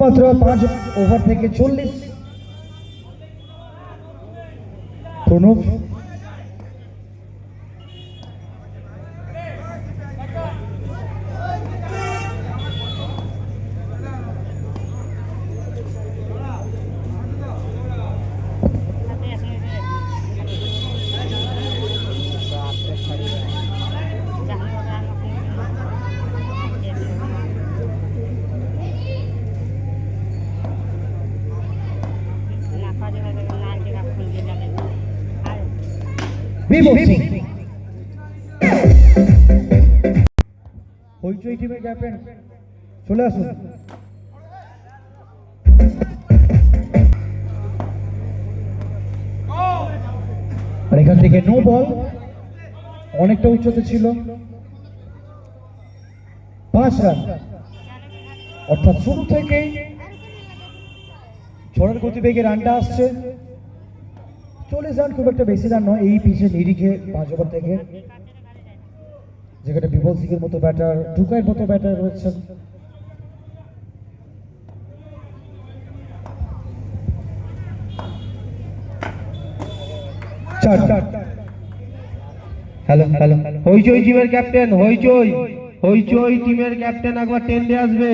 মাত্র পাঁচ ওভার থেকে চল্লিশ। প্রণব বিমল সিং। হইচই টিমের ক্যাপ্টেন চলে আসুন। আর এখান থেকে নো বল অনেকটা উচ্চতে ছিল। পাঁচ রান অর্থাৎ শুরু থেকে ঝড়ের গতিবেগে রানটা আসছে। চল্লিশ রান খুব একটা বেশি রান নয়, এই পিচে নিরিখে পাঁচ ওভার থেকে। যেখানে বিমল সিং এর মতো ব্যাটার ঢুকাইয়ের মতো ব্যাটার রয়েছেন। হ্যালো হ্যালো হইচই টিমের ক্যাপ্টেন হইচই। হইচই টিমের ক্যাপ্টেন একবার টেন্ডে আসবে।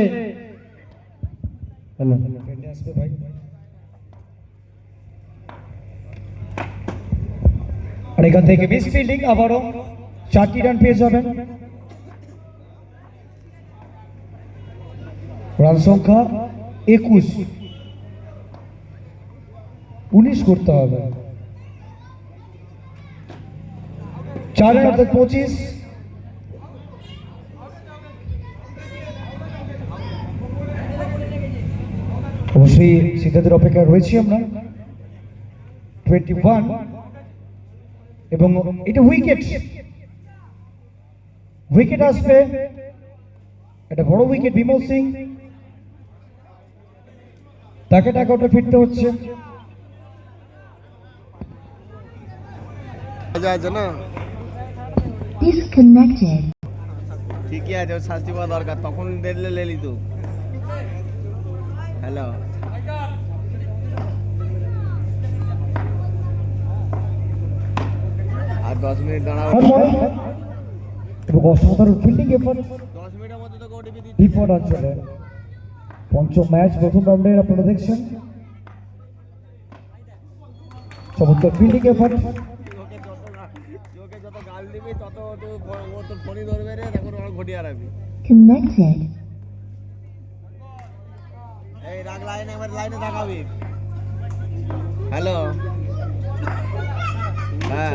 হ্যালো ফেন্ডে আসবে ভাই। আর এখান থেকে মিস ফিল্ডিং আবারও চারটি রান পেয়ে যাবেন। রান সংখ্যা একুশ। উনিশ করতে হবে। চার অর্থাৎ পঁচিশ। অবশ্যই সিদ্ধান্তের অপেক্ষায় রয়েছি আমরা। টোয়েন্টি ওয়ান এবং এটা উইকেট উইকেট আসবে। এটা বড় উইকেট বিমল সিং। তাকে টাকা ওটা ফিরতে হচ্ছে। ঠিকই আছে শাস্তি পাওয়া দরকার তখন দেখলে লেলি তো হ্যালো আর দশ মিনিট এবং অসাধারণ ফিল্ডিং এফার্ট দশ মিনিটের মধ্যে তোকে ওটিপি বিপদ অঞ্চলে পঞ্চম ম্যাচ প্রথম রাউন্ডে আপনারা দেখছেন। চমৎকার ফিল্ডিং এফার্ট Connected. এই রাগ লাইনে এবার লাইনে তাকাবি। হ্যালো হ্যাঁ।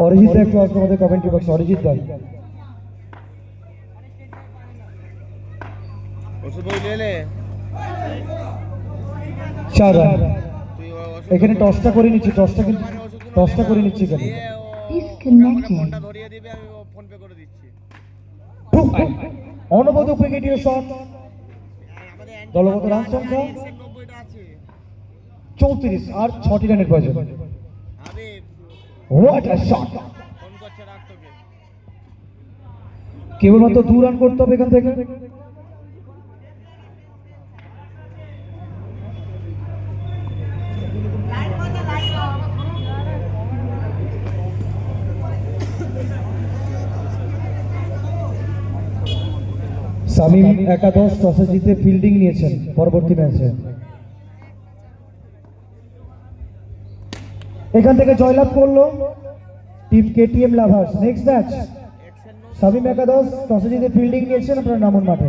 অরিজিৎ দা একটু আসবে আমাদের কমেন্ট্রি বক্স অরিজিৎ দা চার রান এখানে টসটা করে নিচ্ছি টসটা কিন্তু টসটা করে নিচ্ছি এখানে দিয়ে ও- Disconnected. ফোনটা ধরিয়ে দিবে আমি ফোন পে করে দিচ্ছি অনবদ্য ক্রিকেটীয় শট দলগত রান সংখ্যা চৌত্রিশ আর ছটি রানের প্রয়োজন করছে রাখ তোকে কেবলমাত্র দু রান করতে হবে এখান থেকে। সামিম একাদশ টসে জিতে ফিল্ডিং নিয়েছেন পরবর্তী ম্যাচে এখান থেকে জয়লাভ করল team KTM lovers. Next match সাবিম একাদশ, টসে জিতে ফিল্ডিং নিয়েছেন আপনার নামন মাঠে।